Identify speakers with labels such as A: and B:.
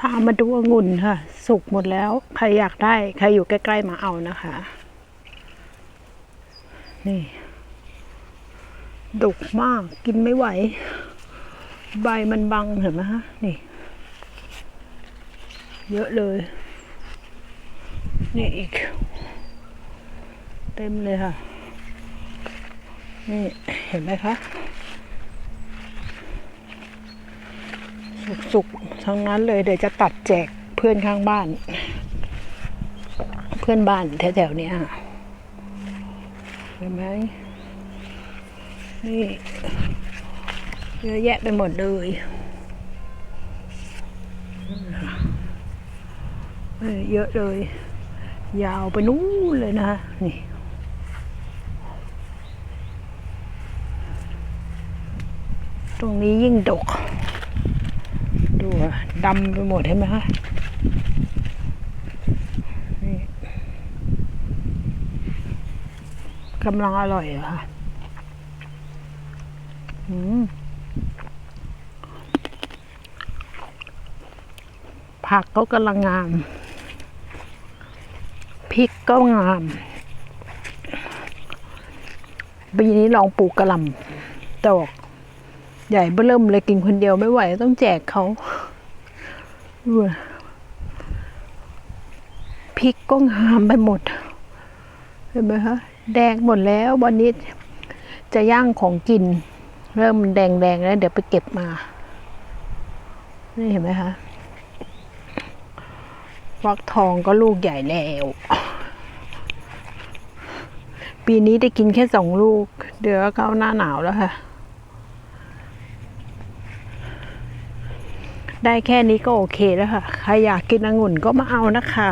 A: พามาดูองุ่นค่ะ สุกหมดแล้ว ใครอยากได้ ใครอยู่ใกล้ ๆ มาเอานะคะ นี่ดุกมากกินไม่ไหว ใบมันบังเห็นไหมฮะ นี่ เยอะเลย นี่อีก เต็มเลยค่ะ นี่ เห็นไหมคะ สุกๆทั้งนั้นเลยเดี๋ยวจะตัดแจกเพื่อนข้างบ้าน เพื่อนบ้านแถวๆเนี้ยเห็นไหมนี่เยอะแยะไปหมดเลยเยอะเลย ยาวไปนู้นเลยนะคะนี่ตรงนี้ยิ่งดก ดูดำไปหมดเห็นไหมคะกำลังอร่อยอะค่ะอืมผักก็กำลังงาม พริกก็งามปีนี้ลองปลูกกระหล่ำดอก ใหญ่เบื้อเริ่มเลยกินคนเดียวไม่ไหวต้องแจกเขาดูอะพริกก็งามไปหมด เห็นไหมคะ แดงหมดแล้ววันนี้จะย่างของกิน เริ่มแดงๆแล้ว เดี๋ยวไปเก็บมา นี่เห็นไหมคะฟักทองก็ลูกใหญ่แล้ว ปีนี้ได้กินแค่สองลูก เดี๋ยวก็เข้าหน้าหนาวแล้วค่ะ ได้แค่นี้ก็โอเคแล้วค่ะ ใครอยากกินองุ่นก็มาเอานะคะ